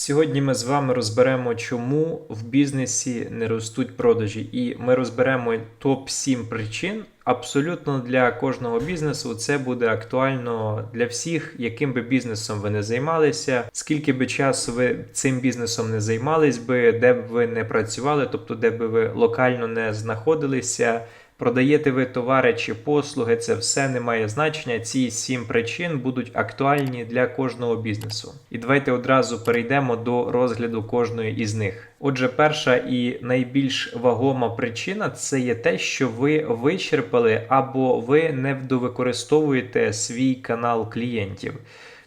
Сьогодні ми з вами розберемо, чому в бізнесі не ростуть продажі, і ми розберемо топ 7 причин. Абсолютно для кожного бізнесу це буде актуально для всіх, яким би бізнесом ви не займалися, скільки би часу ви цим бізнесом не займались би, де б ви не працювали, тобто де би ви локально не знаходилися. Продаєте ви товари чи послуги, це все не має значення. Ці сім причин будуть актуальні для кожного бізнесу. І давайте одразу перейдемо до розгляду кожної із них. Отже, перша і найбільш вагома причина це є те, що ви вичерпали або ви не довикористовуєте свій канал клієнтів.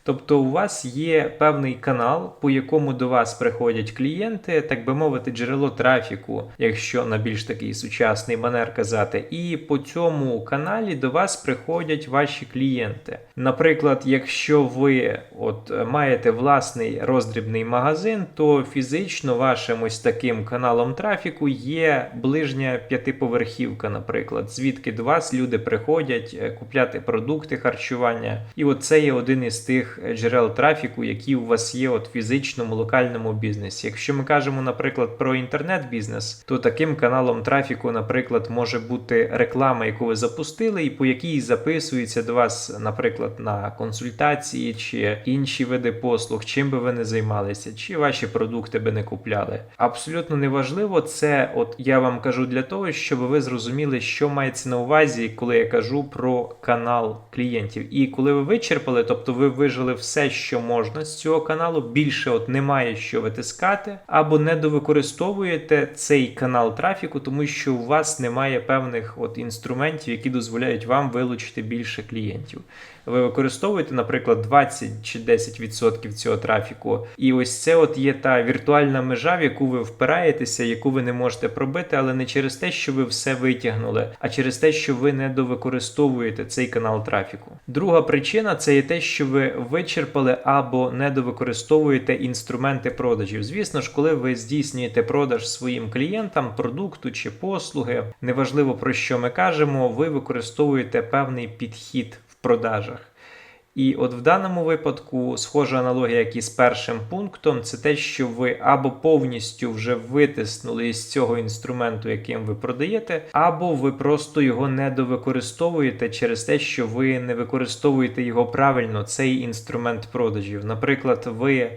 Тобто у вас є певний канал, по якому до вас приходять клієнти, так би мовити, джерело трафіку, якщо на більш такий сучасний манер казати. І по цьому каналі до вас приходять ваші клієнти. Наприклад, якщо ви от маєте власний роздрібний магазин, то фізично вашим ось таким каналом трафіку є ближня п'ятиповерхівка, наприклад, звідки до вас люди приходять е, купляти продукти харчування. І от це є один із тих джерел трафіку, які у вас є от фізичному локальному бізнесі. Якщо ми кажемо, наприклад, про інтернет-бізнес, то таким каналом трафіку, наприклад, може бути реклама, яку ви запустили, і по якій записується до вас, наприклад, на консультації чи інші види послуг, чим би ви не займалися, чи ваші продукти би не купляли. Абсолютно неважливо, це от я вам кажу для того, щоб ви зрозуміли, що мається на увазі, коли я кажу про канал клієнтів. І коли ви вичерпали, тобто ви вижили все, що можна з цього каналу, більше от немає що витискати, або не довикористовуєте цей канал трафіку, тому що у вас немає певних от інструментів, які дозволяють вам вилучити більше клієнтів. Ви використовуєте, наприклад, 20 чи 10% цього трафіку, і ось це от є та віртуальна межа, в яку ви впираєтеся, яку ви не можете пробити, але не через те, що ви все витягнули, а через те, що ви не довикористовуєте цей канал трафіку. Друга причина це є те, що ви вичерпали або не довикористовуєте інструменти продажів. Звісно ж, коли ви здійснюєте продаж своїм клієнтам продукту чи послуги, неважливо про що ми кажемо, ви використовуєте певний підхід продажах. І от в даному випадку схожа аналогія, як і з першим пунктом, це те, що ви або повністю вже витиснули із цього інструменту, яким ви продаєте, або ви просто його недовикористовуєте через те, що ви не використовуєте його правильно, цей інструмент продажів. Наприклад, ви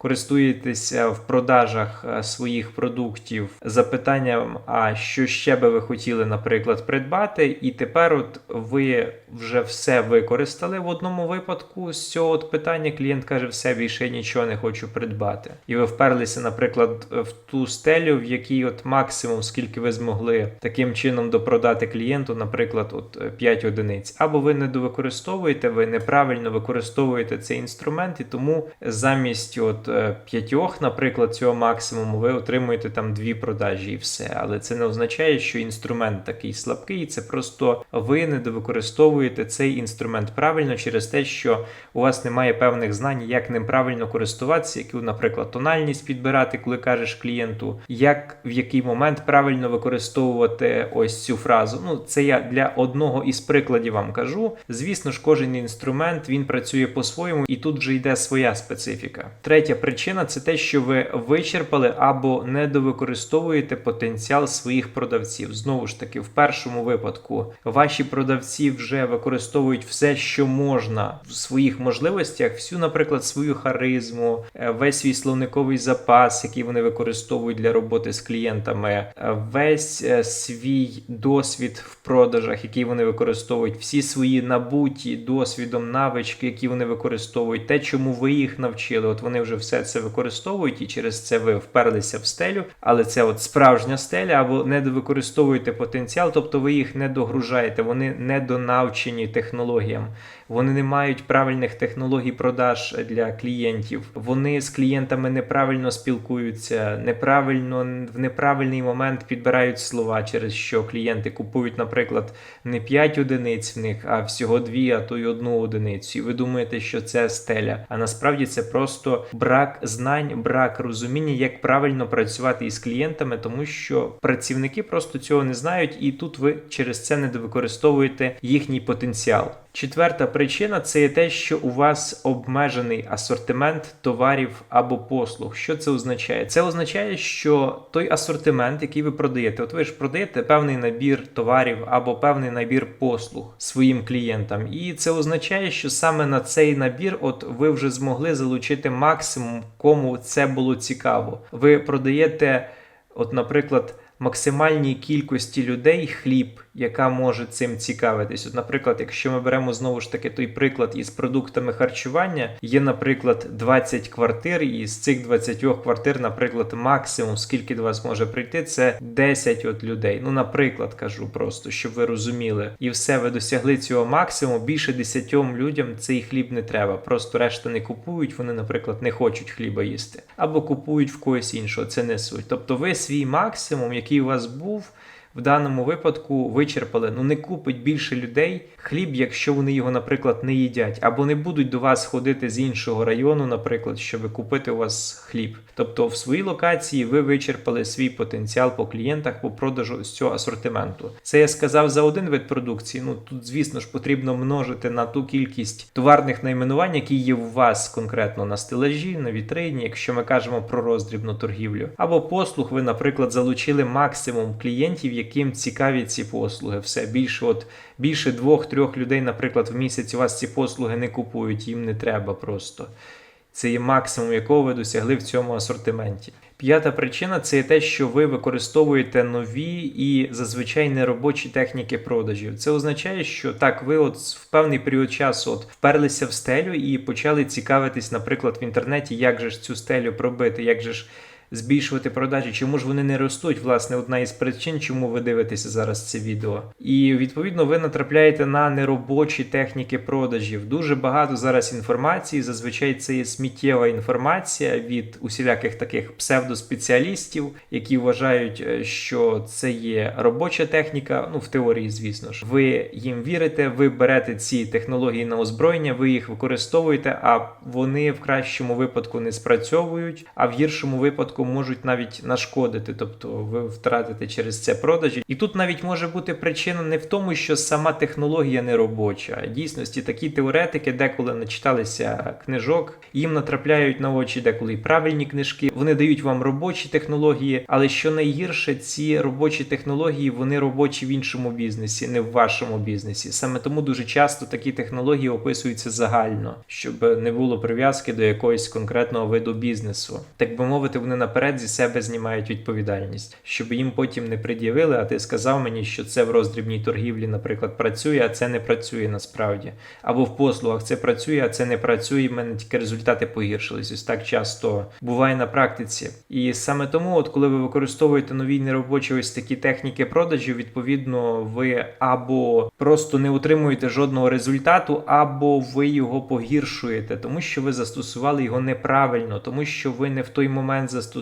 користуєтеся в продажах е, своїх продуктів запитанням, а що ще би ви хотіли, наприклад, придбати, і тепер от ви вже все використали в одному випадку з цього от питання. Клієнт каже, все більше нічого не хочу придбати. І ви вперлися, наприклад, в ту стелю, в якій от максимум, скільки ви змогли таким чином допродати клієнту, наприклад, от 5 одиниць. Або ви не довикористовуєте, ви неправильно використовуєте цей інструмент, і тому замість от е, п'ятьох, наприклад, цього максимуму, ви отримуєте там дві продажі і все. Але це не означає, що інструмент такий слабкий, це просто ви не довикористовуєте цей інструмент правильно через те, що у вас немає певних знань, як ним правильно користуватися, яку, наприклад, тональність підбирати, коли кажеш клієнту, як в який момент правильно використовувати ось цю фразу. Ну, це я для одного із прикладів вам кажу. Звісно ж, кожен інструмент він працює по-своєму, і тут вже йде своя специфіка. Третя причина це те, що ви вичерпали або не довикористовуєте потенціал своїх продавців. Знову ж таки, в першому випадку ваші продавці вже використовують все, що можна в своїх можливостях, всю, наприклад, свою харизму, е, весь свій словниковий запас, який вони використовують для роботи з клієнтами, е, весь е, свій досвід в продажах, який вони використовують, всі свої набуті досвідом навички, які вони використовують, те, чому ви їх навчили. От вони вже все це використовують, і через це ви вперлися в стелю, але це от справжня стеля, або не використовуєте потенціал, тобто ви їх не догружаєте, вони не донавчені технологіям, вони не мають правильних технологій продаж для клієнтів. Вони з клієнтами неправильно спілкуються, неправильно в неправильний момент підбирають слова, через що клієнти купують, наприклад, не 5 одиниць в них, а всього 2, а то й одну одиницю. І ви думаєте, що це стеля. А насправді це просто брак знань, брак розуміння, як правильно працювати із клієнтами, тому що працівники просто цього не знають, і тут ви через це не використовуєте їхній потенціал. Четверта причина це є те, що у вас обмежений асортимент товарів або послуг. Що це означає? Це означає, що той асортимент, який ви продаєте, от ви ж продаєте певний набір товарів або певний набір послуг своїм клієнтам, і це означає, що саме на цей набір, от ви вже змогли залучити максимум, кому це було цікаво. Ви продаєте, от, наприклад. Максимальній кількості людей хліб, яка може цим цікавитись. От, наприклад, якщо ми беремо знову ж таки той приклад із продуктами харчування, є, наприклад, 20 квартир, і з цих 20 квартир, наприклад, максимум, скільки до вас може прийти, це 10 от людей. Ну, наприклад, кажу просто, щоб ви розуміли, і все, ви досягли цього максимуму. Більше 10 людям цей хліб не треба. Просто решта не купують. Вони, наприклад, не хочуть хліба їсти, або купують в когось іншого. Це не суть. Тобто, ви свій максимум, який у вас був. В даному випадку вичерпали, ну не купить більше людей хліб, якщо вони його, наприклад, не їдять, або не будуть до вас ходити з іншого району, наприклад, щоб купити у вас хліб. Тобто в своїй локації ви вичерпали свій потенціал по клієнтах по продажу з цього асортименту. Це я сказав за один вид продукції. Ну тут, звісно ж, потрібно множити на ту кількість товарних найменувань, які є у вас конкретно на стелажі, на вітрині, якщо ми кажемо про роздрібну торгівлю, або послуг, ви, наприклад, залучили максимум клієнтів, яким цікаві ці послуги. Все більше, от більше двох-трьох людей, наприклад, в місяць у вас ці послуги не купують, їм не треба просто. Це є максимум, якого ви досягли в цьому асортименті. П'ята причина це є те, що ви використовуєте нові і зазвичай неробочі техніки продажів. Це означає, що так, ви от в певний період часу от вперлися в стелю і почали цікавитись, наприклад, в інтернеті, як же ж цю стелю пробити, як же ж збільшувати продажі, чому ж вони не ростуть? Власне, одна із причин, чому ви дивитеся зараз це відео. І відповідно ви натрапляєте на неробочі техніки продажів. Дуже багато зараз інформації. Зазвичай це є сміттєва інформація від усіляких таких псевдоспеціалістів, які вважають, е, що це є робоча техніка. Ну в теорії, звісно ж, ви їм вірите, ви берете ці технології на озброєння, ви їх використовуєте, а вони в кращому випадку не спрацьовують, а в гіршому випадку можуть навіть нашкодити, тобто ви втратите через це продажі. І тут навіть може бути причина не в тому, що сама технологія не робоча. Дійсності такі теоретики, деколи начиталися книжок, їм натрапляють на очі деколи правильні книжки. Вони дають вам робочі технології, але що найгірше, ці робочі технології вони робочі в іншому бізнесі, не в вашому бізнесі. Саме тому дуже часто такі технології описуються загально, щоб не було прив'язки до якогось конкретного виду бізнесу. Так би мовити, вони наперед зі себе знімають відповідальність, щоб їм потім не пред'явили. А ти сказав мені, що це в роздрібній торгівлі, наприклад, працює, а це не працює насправді. Або в послугах це працює, а це не працює. і в мене тільки результати погіршились. Ось так часто буває на практиці. І саме тому, от коли ви використовуєте нові неробочі ось такі техніки продажів, відповідно, ви або просто не отримуєте жодного результату, або ви його погіршуєте, тому що ви застосували його неправильно, тому що ви не в той момент застосували.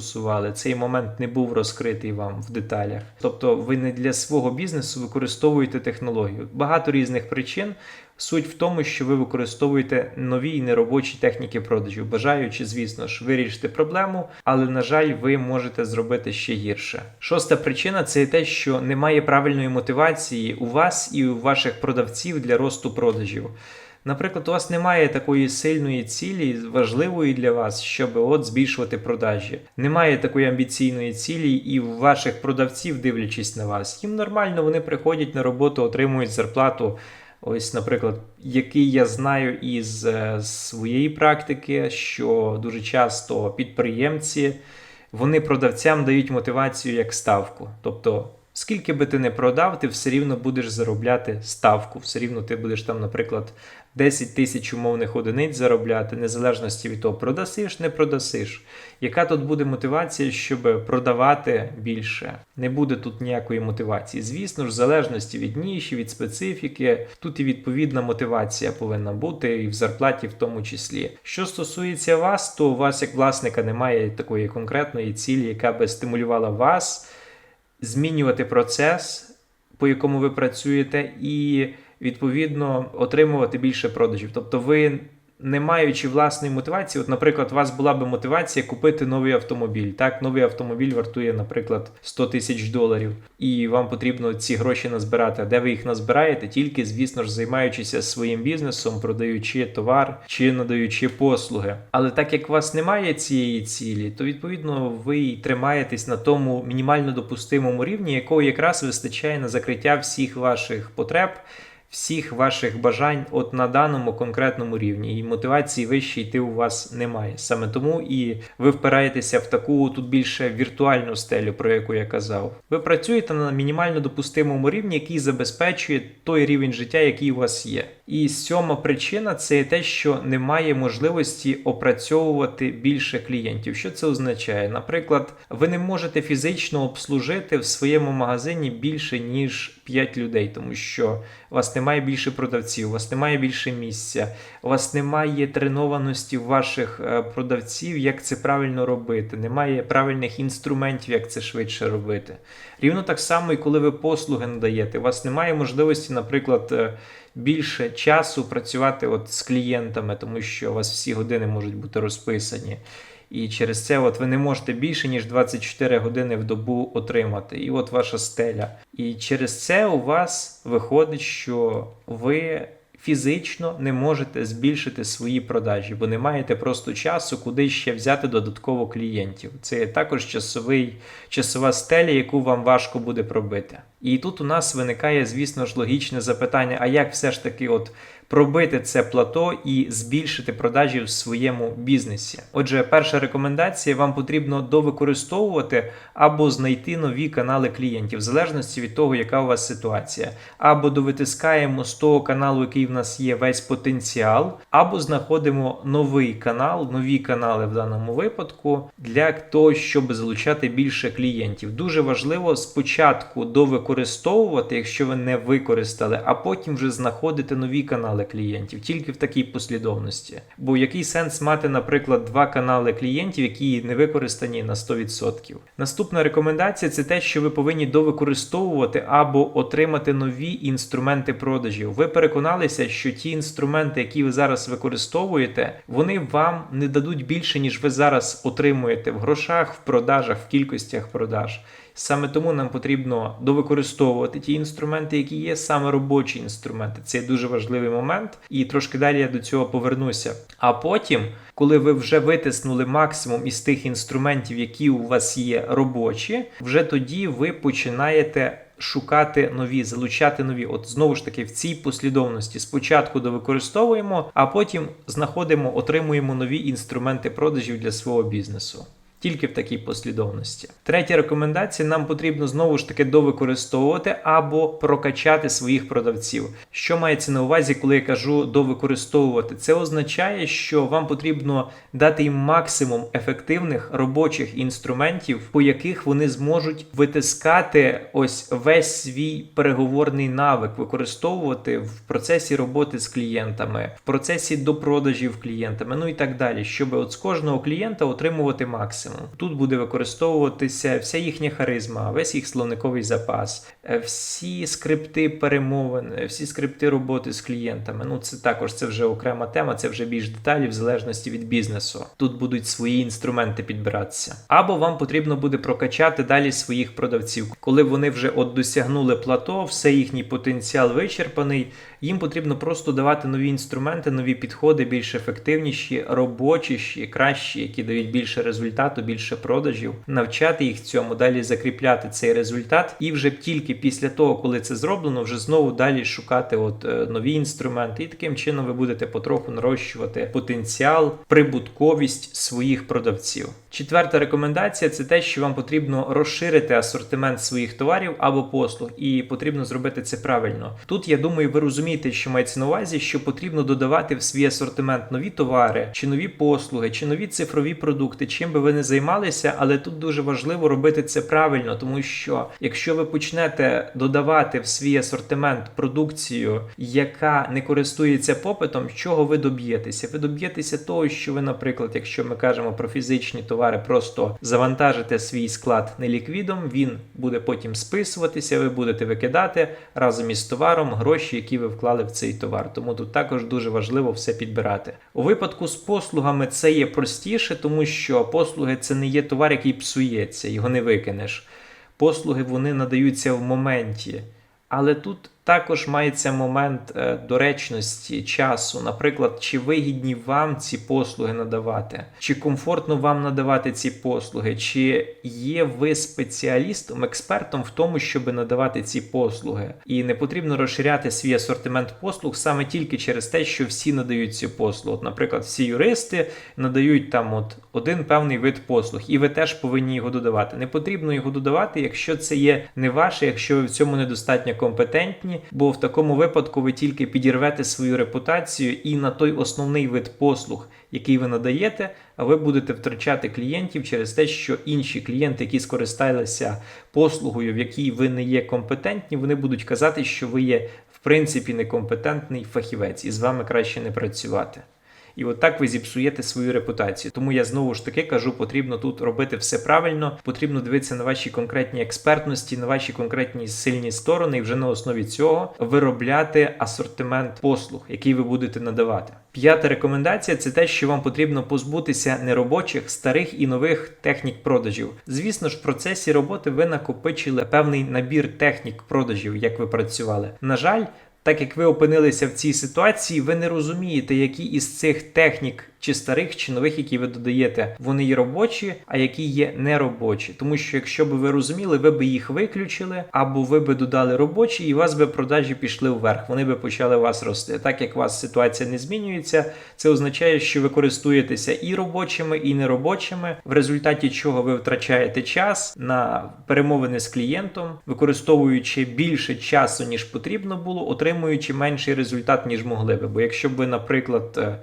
Цей момент не був розкритий вам в деталях. Тобто, ви не для свого бізнесу використовуєте технологію. Багато різних причин. Суть в тому, що ви використовуєте нові і неробочі техніки продажів, бажаючи, звісно ж, вирішити проблему, але, на жаль, ви можете зробити ще гірше. Шоста причина це те, що немає правильної мотивації у вас і у ваших продавців для росту продажів. Наприклад, у вас немає такої сильної цілі, важливої для вас, щоб от збільшувати продажі. Немає такої амбіційної цілі, і ваших продавців, дивлячись на вас, їм нормально вони приходять на роботу, отримують зарплату. Ось, наприклад, який я знаю із е, своєї практики, що дуже часто підприємці вони продавцям дають мотивацію як ставку. Тобто, скільки би ти не продав, ти все рівно будеш заробляти ставку. Все рівно ти будеш там, наприклад, 10 тисяч умовних одиниць заробляти, незалежності від того, продасиш, не продасиш. Яка тут буде мотивація, щоб продавати більше? Не буде тут ніякої мотивації. Звісно ж, в залежності від ніші, від специфіки, тут і відповідна мотивація повинна бути, і в зарплаті в тому числі. Що стосується вас, то у вас як власника немає такої конкретної цілі, яка би стимулювала вас змінювати процес, по якому ви працюєте, і відповідно отримувати більше продажів. Тобто ви не маючи власної мотивації, от, наприклад, у вас була би мотивація купити новий автомобіль. Так, новий автомобіль вартує, наприклад, 100 тисяч доларів, і вам потрібно ці гроші назбирати. А де ви їх назбираєте? Тільки, звісно ж, займаючися своїм бізнесом, продаючи товар чи надаючи послуги. Але так як у вас немає цієї цілі, то відповідно ви й тримаєтесь на тому мінімально допустимому рівні, якого якраз вистачає на закриття всіх ваших потреб всіх ваших бажань от на даному конкретному рівні, і мотивації вище йти у вас немає. Саме тому і ви впираєтеся в таку тут більше віртуальну стелю, про яку я казав. Ви працюєте на мінімально допустимому рівні, який забезпечує той рівень життя, який у вас є. І сьома причина це те, що немає можливості опрацьовувати більше клієнтів. Що це означає? Наприклад, ви не можете фізично обслужити в своєму магазині більше ніж 5 людей, тому що у вас немає більше продавців, у вас немає більше місця, у вас немає тренованості ваших е, продавців, як це правильно робити, немає правильних інструментів, як це швидше робити. Рівно так само, і коли ви послуги надаєте, у вас немає можливості, наприклад, е, більше часу працювати от з клієнтами, тому що у вас всі години можуть бути розписані. І через це от ви не можете більше, ніж 24 години в добу отримати. І от ваша стеля. І через це у вас виходить, що ви фізично не можете збільшити свої продажі, бо не маєте просто часу, куди ще взяти додатково клієнтів. Це також часовий, часова стеля, яку вам важко буде пробити. І тут у нас виникає, звісно ж, логічне запитання: а як все ж таки от пробити це плато і збільшити продажі в своєму бізнесі? Отже, перша рекомендація: вам потрібно довикористовувати або знайти нові канали клієнтів, в залежності від того, яка у вас ситуація, або довитискаємо з того каналу, який в нас є весь потенціал, або знаходимо новий канал, нові канали в даному випадку для того, щоб залучати більше клієнтів. Дуже важливо спочатку довикористовувати, якщо ви не використали, а потім вже знаходити нові канали клієнтів, тільки в такій послідовності. Бо який сенс мати, наприклад, два канали клієнтів, які не використані на 100%. Наступна рекомендація це те, що ви повинні довикористовувати або отримати нові інструменти продажів. Ви переконалися, що ті інструменти, які ви зараз використовуєте, вони вам не дадуть більше, ніж ви зараз отримуєте в грошах, в продажах, в кількостях продаж. Саме тому нам потрібно довикористовувати ті інструменти, які є, саме робочі інструменти. Це дуже важливий момент, і трошки далі я до цього повернуся. А потім, коли ви вже витиснули максимум із тих інструментів, які у вас є робочі, вже тоді ви починаєте. Шукати нові, залучати нові. От знову ж таки, в цій послідовності спочатку довикористовуємо, а потім знаходимо, отримуємо нові інструменти продажів для свого бізнесу. Тільки в такій послідовності. Третя рекомендація: нам потрібно знову ж таки довикористовувати або прокачати своїх продавців. Що мається на увазі, коли я кажу довикористовувати? Це означає, що вам потрібно дати їм максимум ефективних робочих інструментів, по яких вони зможуть витискати ось весь свій переговорний навик, використовувати в процесі роботи з клієнтами, в процесі допродажів клієнтами, ну і так далі, щоб от з кожного клієнта отримувати максимум максимум. Тут буде використовуватися вся їхня харизма, весь їх словниковий запас, е, всі скрипти перемовин, е, всі скрипти роботи з клієнтами. Ну це також це вже окрема тема, це вже більш деталі в залежності від бізнесу. Тут будуть свої інструменти підбиратися. Або вам потрібно буде прокачати далі своїх продавців, коли вони вже от досягнули плато, все їхній потенціал вичерпаний. Їм потрібно просто давати нові інструменти, нові підходи, більш ефективніші, робочіші, кращі, які дають більше результату, більше продажів, навчати їх цьому, далі закріпляти цей результат, і вже тільки після того, коли це зроблено, вже знову далі шукати от е, нові інструменти. І таким чином ви будете потроху нарощувати потенціал, прибутковість своїх продавців. Четверта рекомендація це те, що вам потрібно розширити асортимент своїх товарів або послуг, і потрібно зробити це правильно. Тут я думаю, ви розумієте, що мається на увазі, що потрібно додавати в свій асортимент нові товари, чи нові послуги, чи нові цифрові продукти, чим би ви не займалися, але тут дуже важливо робити це правильно, тому що якщо ви почнете додавати в свій асортимент продукцію, яка не користується попитом, чого ви доб'єтеся? Ви доб'єтеся того, що ви, наприклад, якщо ми кажемо про фізичні товари просто завантажите свій склад неліквідом, він буде потім списуватися, ви будете викидати разом із товаром гроші, які ви вклали в цей товар. Тому тут також дуже важливо все підбирати. У випадку з послугами це є простіше, тому що послуги це не є товар, який псується, його не викинеш. Послуги вони надаються в моменті. Але тут також мається момент е, доречності часу. Наприклад, чи вигідні вам ці послуги надавати, чи комфортно вам надавати ці послуги, чи є ви спеціалістом, експертом в тому, щоб надавати ці послуги, і не потрібно розширяти свій асортимент послуг саме тільки через те, що всі надають ці послуги. От, наприклад, всі юристи надають там от один певний вид послуг, і ви теж повинні його додавати. Не потрібно його додавати, якщо це є не ваше, якщо ви в цьому недостатньо компетентні, бо в такому випадку ви тільки підірвете свою репутацію і на той основний вид послуг, який ви надаєте, а ви будете втрачати клієнтів через те, що інші клієнти, які скористалися послугою, в якій ви не є компетентні, вони будуть казати, що ви є в принципі некомпетентний фахівець, і з вами краще не працювати. І от так ви зіпсуєте свою репутацію. Тому я знову ж таки кажу, потрібно тут робити все правильно, потрібно дивитися на ваші конкретні експертності, на ваші конкретні сильні сторони, і вже на основі цього виробляти асортимент послуг, який ви будете надавати. П'ята рекомендація це те, що вам потрібно позбутися неробочих, старих і нових технік продажів. Звісно ж, в процесі роботи ви накопичили певний набір технік продажів, як ви працювали. На жаль. Так як ви опинилися в цій ситуації, ви не розумієте, які із цих технік, чи старих, чи нових, які ви додаєте, вони є робочі, а які є неробочі. Тому що якщо б ви розуміли, ви б їх виключили, або ви б додали робочі, і у вас би продажі пішли вверх. Вони би почали вас рости. Так як у вас ситуація не змінюється, це означає, що ви користуєтеся і робочими, і неробочими, в результаті чого ви втрачаєте час на перемовини з клієнтом, використовуючи більше часу, ніж потрібно було, отримуючи менший результат, ніж могли би. Бо якщо б ви, наприклад, е,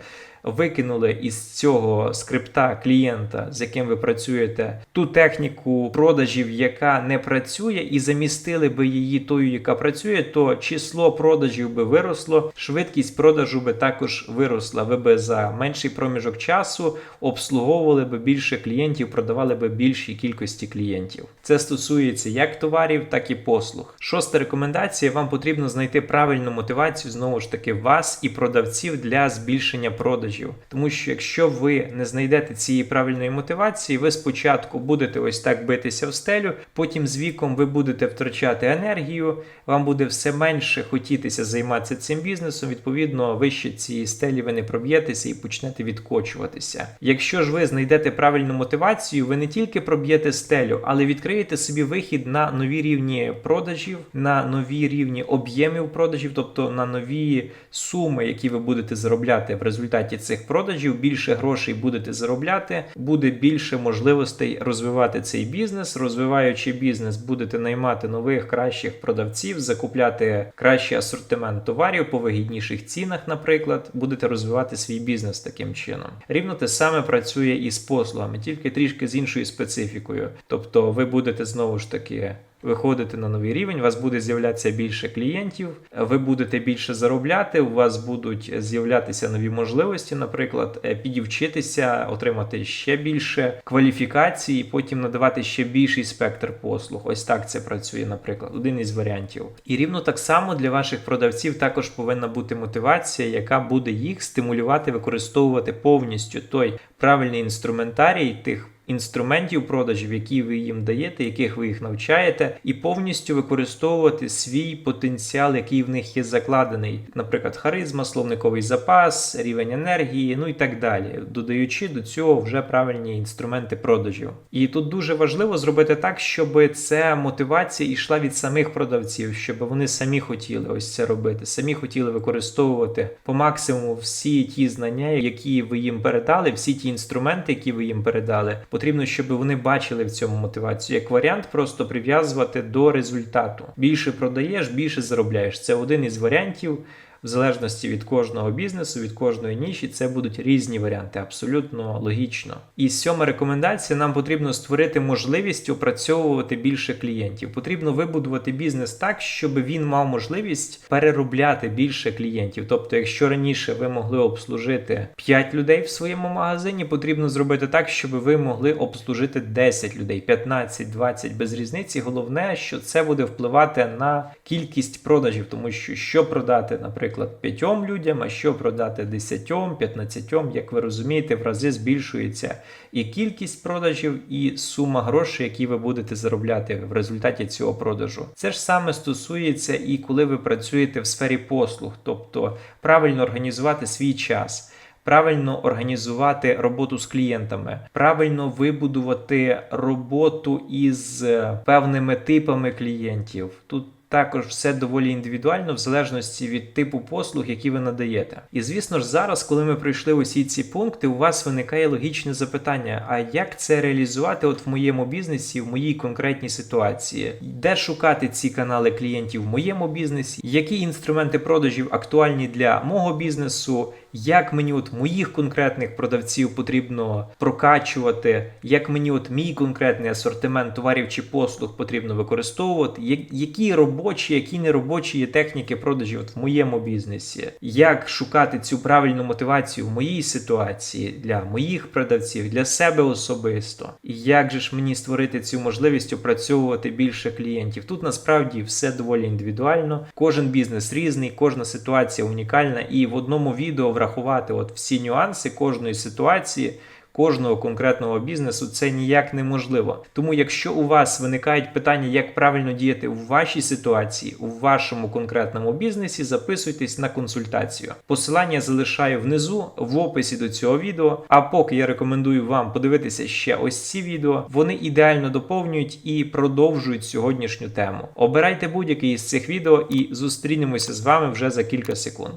викинули із цього скрипта клієнта, з яким ви працюєте, ту техніку продажів, яка не працює, і замістили би її тою, яка працює, то число продажів би виросло, швидкість продажу би також виросла. Ви би за менший проміжок часу обслуговували би більше клієнтів, продавали би більшій кількості клієнтів. Це стосується як товарів, так і послуг. Шоста рекомендація: вам потрібно знайти правильну мотивацію знову ж таки вас і продавців для збільшення продажів продажів. Тому що якщо ви не знайдете цієї правильної мотивації, ви спочатку будете ось так битися в стелю, потім з віком ви будете втрачати енергію, вам буде все менше хотітися займатися цим бізнесом. Відповідно, вище цієї стелі ви не проб'єтеся і почнете відкочуватися. Якщо ж ви знайдете правильну мотивацію, ви не тільки проб'єте стелю, але відкриєте собі вихід на нові рівні продажів, на нові рівні об'ємів продажів, тобто на нові суми, які ви будете заробляти в результаті цих продажів, більше грошей будете заробляти, буде більше можливостей розвивати цей бізнес. Розвиваючи бізнес, будете наймати нових кращих продавців, закупляти кращий асортимент товарів по вигідніших цінах, наприклад, будете розвивати свій бізнес таким чином. Рівно те саме працює і з послугами, тільки трішки з іншою специфікою. Тобто, ви будете знову ж таки виходите на новий рівень, у вас буде з'являтися більше клієнтів, ви будете більше заробляти, у вас будуть з'являтися нові можливості, наприклад, е, підівчитися, отримати ще більше кваліфікації, потім надавати ще більший спектр послуг. Ось так це працює, наприклад, один із варіантів. І рівно так само для ваших продавців також повинна бути мотивація, яка буде їх стимулювати використовувати повністю той правильний інструментарій тих інструментів продажів, які ви їм даєте, яких ви їх навчаєте, і повністю використовувати свій потенціал, який в них є закладений, наприклад, харизма, словниковий запас, рівень енергії, ну і так далі, додаючи до цього вже правильні інструменти продажів. І тут дуже важливо зробити так, щоб ця мотивація йшла від самих продавців, щоб вони самі хотіли ось це робити, самі хотіли використовувати по максимуму всі ті знання, які ви їм передали, всі ті інструменти, які ви їм передали. Потрібно, щоб вони бачили в цьому мотивацію. Як варіант, просто прив'язувати до результату. Більше продаєш, більше заробляєш. Це один із варіантів. В залежності від кожного бізнесу, від кожної ніші, це будуть різні варіанти, абсолютно логічно. І сьома рекомендація: нам потрібно створити можливість опрацьовувати більше клієнтів. Потрібно вибудувати бізнес так, щоб він мав можливість переробляти більше клієнтів. Тобто, якщо раніше ви могли обслужити 5 людей в своєму магазині, потрібно зробити так, щоб ви могли обслужити 10 людей, 15, 20, без різниці. Головне, що це буде впливати на кількість продажів, тому що що продати, наприклад, 5 людям, а що продати 10, 15, як ви розумієте, в рази збільшується і кількість продажів, і сума грошей, які ви будете заробляти в результаті цього продажу. Це ж саме стосується і коли ви працюєте в сфері послуг, тобто правильно організувати свій час. Правильно організувати роботу з клієнтами, правильно вибудувати роботу із певними типами клієнтів. Тут також все доволі індивідуально, в залежності від типу послуг, які ви надаєте. І звісно ж, зараз, коли ми пройшли усі ці пункти, у вас виникає логічне запитання: а як це реалізувати от в моєму бізнесі, в моїй конкретній ситуації? Де шукати ці канали клієнтів в моєму бізнесі? Які інструменти продажів актуальні для мого бізнесу? Як мені от моїх конкретних продавців потрібно прокачувати, як мені от мій конкретний асортимент товарів чи послуг потрібно використовувати, які робочі, які неробочі є техніки продажів от в моєму бізнесі, як шукати цю правильну мотивацію в моїй ситуації для моїх продавців, для себе особисто, і як же ж мені створити цю можливість опрацьовувати більше клієнтів? Тут насправді все доволі індивідуально. Кожен бізнес різний, кожна ситуація унікальна, і в одному відео врахувати от всі нюанси кожної ситуації. Кожного конкретного бізнесу це ніяк неможливо. Тому, якщо у вас виникають питання, як правильно діяти у вашій ситуації, у вашому конкретному бізнесі, записуйтесь на консультацію. Посилання залишаю внизу в описі до цього відео. А поки я рекомендую вам подивитися ще ось ці відео, вони ідеально доповнюють і продовжують сьогоднішню тему. Обирайте будь-який із цих відео і зустрінемося з вами вже за кілька секунд.